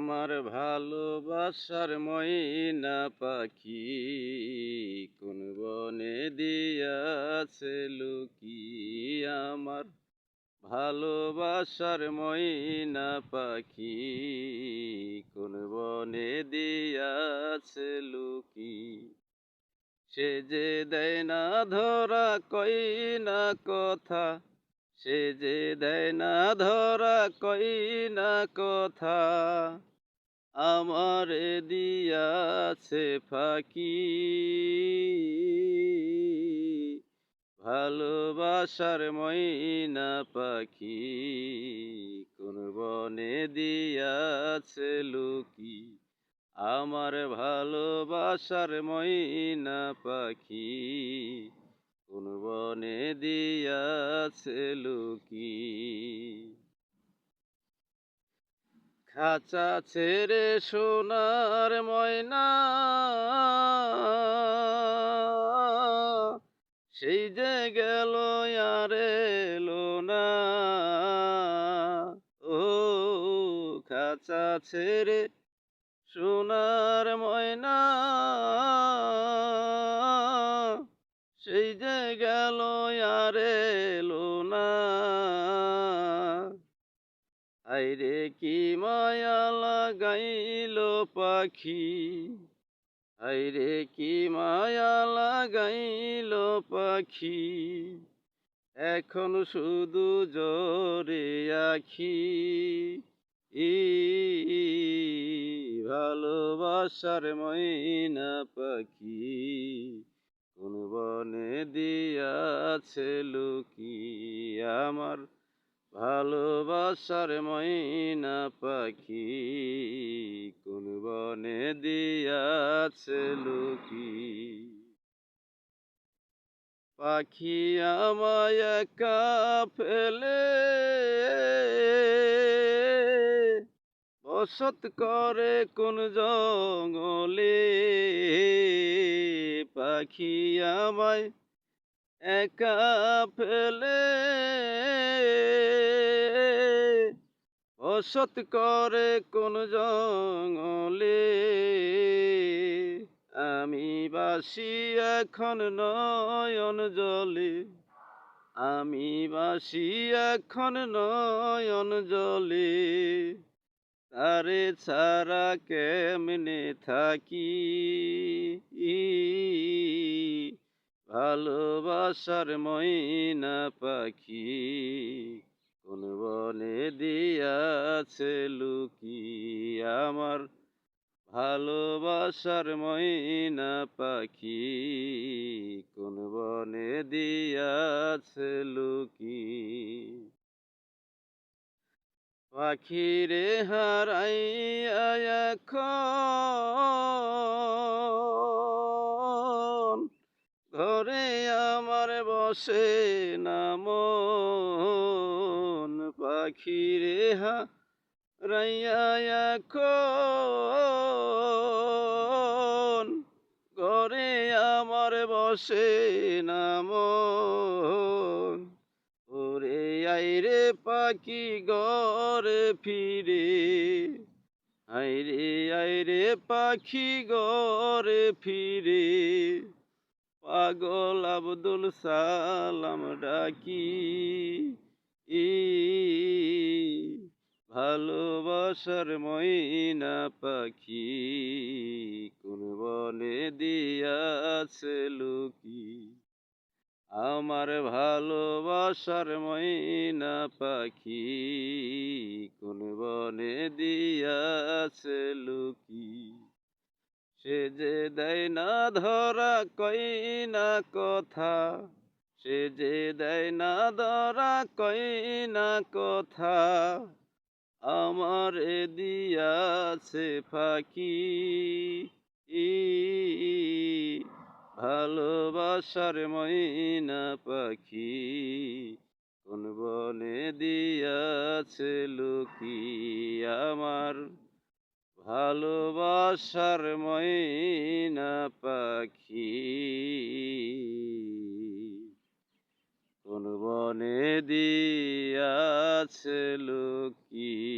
আমার ভালোবাসার ময়না পাখি কোন বনে দিয়াছে লুকি আমার ভালোবাসার ময়না পাখি কোন বনে দিয়াছে লুকি সে যে দেয় না ধরা কই না কথা, সে যে দেয় না ধরা কই না কথা। আমারে দিয়াছে ফাঁকি। ভালোবাসার ময়না পাখি, কোন বনে দিয়াছে লুকি। আমার ভালোবাসার ময়না পাখি, কোন বনে দিয়াছে লুকি। খাঁচা ছেড়ে সোনার ময়না। সেই যে গেল আর এলো না। ও খাঁচা ছেড়ে সোনার ময়না। সেই যে গেল আর আইরে কি মায়া লাগাইল পাখি? আইরে কি মায়া লাগাইল পাখি? এখন শুধু জোরে আখি। ই, ভালোবাসার ময়না পাখি। কোন বনে দিয়াছে লুকি আমার ভালোবাসার ময়না পাখি কোন বনে দিয়াছে লুকি? পাখি আমায় একা ফেলে বসত করে কোন জঙ্গলে? পাখি আমায় একা ফেলে বসত করে কোন জঙ্গলে। আমি বাসি এখন নয়ন জলে। আমি বাসি এখন নয়ন জলে। তারে ছাড়া কেমনে থাকি? ভালোবাসার ময়না পাখি কোন বনে দিয়াছে লুকি আমার ভালোবাসার ময়না পাখি কোন বনে দিয়াছে লুকি পাখিরে হারাইয়া এখন বসে নামন পাখিরে হারাইয়া এখন। ঘরে আমার বসে নামন। ওরে আইরে পাখি গরে ফিরে। আইরে আইরে পাখি গরে ফিরে। পাগল আব্দুল সালাম ডাকি। ই ভালোবাসার ময়না পাখি কোন বনে দিয়াছে লুকি। আমার ভালোবাসার ময়না পাখি কোন বনে দিয়াছে লুকি। সে যে দেয় না ধরা কই না কথা, সে যে দেয় না ধরা কই না কথা, আমার দিয়াছে ফাঁকি। ভালোবাসার ময়না পাখি, কোন বনে দিয়াছে লুকি আমার। ভালোবাসার ময়না পাখি। কোন বনে দিয়াছে লুকি।